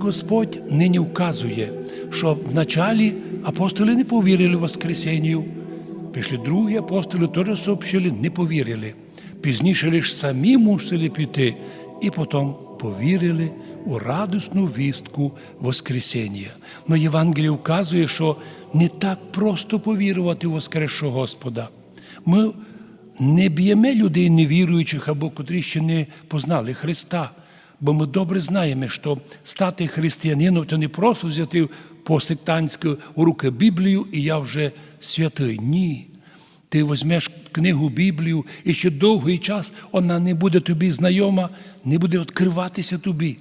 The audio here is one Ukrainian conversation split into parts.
Господь нині вказує, що вначалі апостоли не повірили в Воскресенню. Пішли другі апостоли, теж сообщили, не повірили. Пізніше лише самі мусили піти, і потім повірили у радісну вістку Воскресіння. Но Євангеліє вказує, що не так просто повірувати в Воскресшого Господа. Ми не б'ємо людей невіруючих або котрі ще не познали Христа. Бо ми добре знаємо, що стати християнином то не просто взяти по сектантськи у руки Біблію, і я вже святий. Ні. Ти візьмеш книгу Біблію, і ще довгий час вона не буде тобі знайома, не буде відкриватися тобі.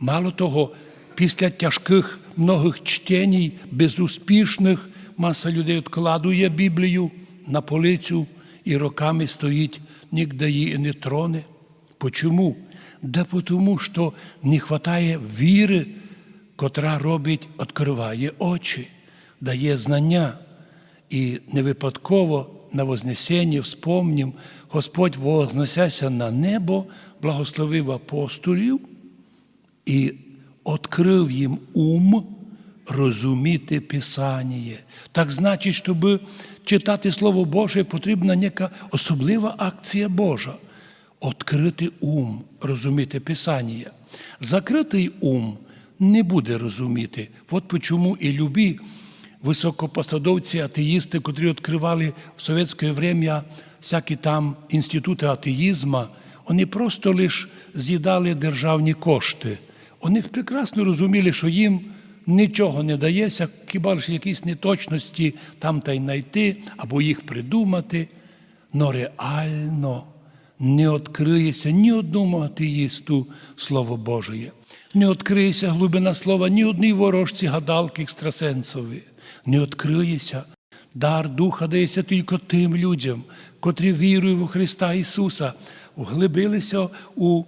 Мало того, після тяжких многих чтень, безуспішних, маса людей відкладує Біблію на полицю і роками стоїть, ніде її не троне. Почому? Да тому, що не вистачає віри, котра робить, відкриває очі, дає знання. І не випадково на Вознесенні вспомнім, Господь вознесяся на небо, благословив апостолів і відкрив їм ум розуміти Писання. Так значить, щоб читати Слово Боже, потрібна яка особлива акція Божа. Открити ум, розуміти Писання. Закритий ум не буде розуміти. От чому і любі високопосадовці, атеїсти, котрі відкривали в совєтське время всякі там інститути атеїзму, вони просто лише з'їдали державні кошти. Вони прекрасно розуміли, що їм нічого не дається, хіба ж якісь неточності там та й знайти, або їх придумати. Но реально не відкриється ні одному атеїсту Слово Божє, не відкриється глибина слова ні одній ворожці гадалки екстрасенсові, не відкриється. Дар Духа дається тільки тим людям, котрі вірують у Христа Ісуса, вглибилися у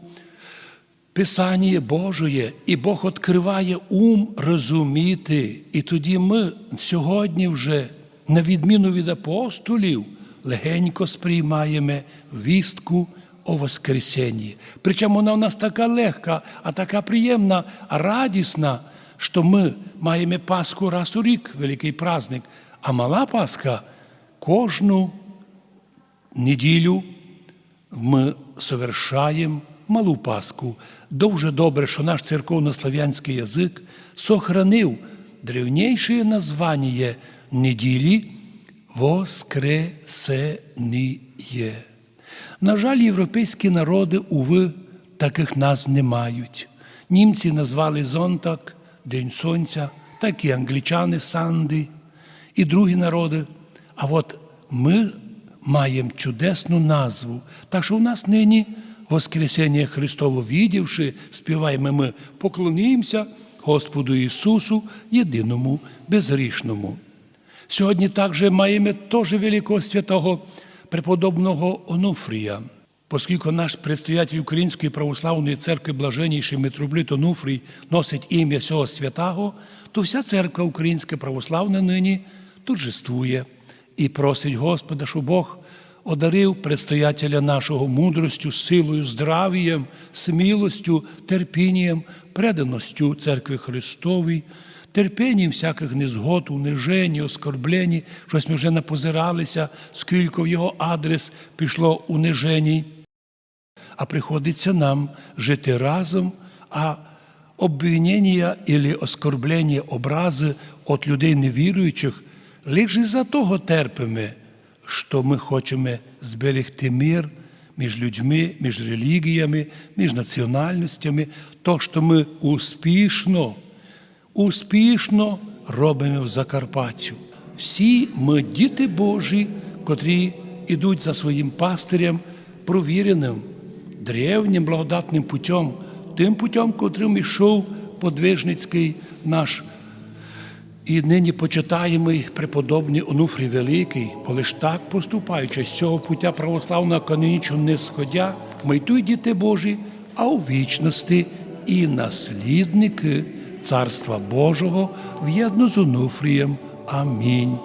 Писання Божє, і Бог відкриває ум розуміти. І тоді ми сьогодні вже, на відміну від апостолів, легенько сприймаємо вістку о Воскресенні. Причому вона у нас така легка, а така приємна, радісна, що ми маємо Пасху раз у рік, великий праздник, а мала Пасха кожну неділю ми совершаємо малу Пасху. Дуже добре, що наш церковнослов'янський язик сохранив древніше названня неділі Воскресеніє. На жаль, європейські народи, уви, таких назв не мають. Німці назвали зонтак, День Сонця, так і англічани Санди, і другі народи. А от ми маємо чудесну назву. Так що у нас нині Воскресення Христово відівши, співаємо ми, поклонимося Господу Ісусу, єдиному безгрішному. Сьогодні також маємо теж великого святого преподобного Онуфрія, оскільки наш предстоятель Української православної церкви, блаженніший митрополит Онуфрій, носить ім'я цього святого, то вся церква українська православна нині торжествує і просить Господа, щоб Бог одарив предстоятеля нашого мудростю, силою, здравієм, смілостю, терпінням, преданістю церкви Христовій, терпінням всяких незгод, унижень, оскорблень, щось ми вже напозиралися, скільки в його адрес пішло унижень. А приходиться нам жити разом, а обвинення або оскорблення, образи від людей невіруючих лише за того терпимо, що ми хочемо зберегти мир між людьми, між релігіями, між національностями, то, що ми успішно, успішно робимо в Закарпаттю. Всі ми діти Божі, котрі йдуть за своїм пастирем, провіреним, древнім благодатним путем, тим путем, котрим ішов подвижницький наш і нині почитаємий преподобний Онуфрій Великий, бо лиш так поступаючи з цього пуття православного канонічно не сходя, ми й діти Божі, а у вічності і наслідники Царства Божого в'єдно з Онуфрієм. Амінь.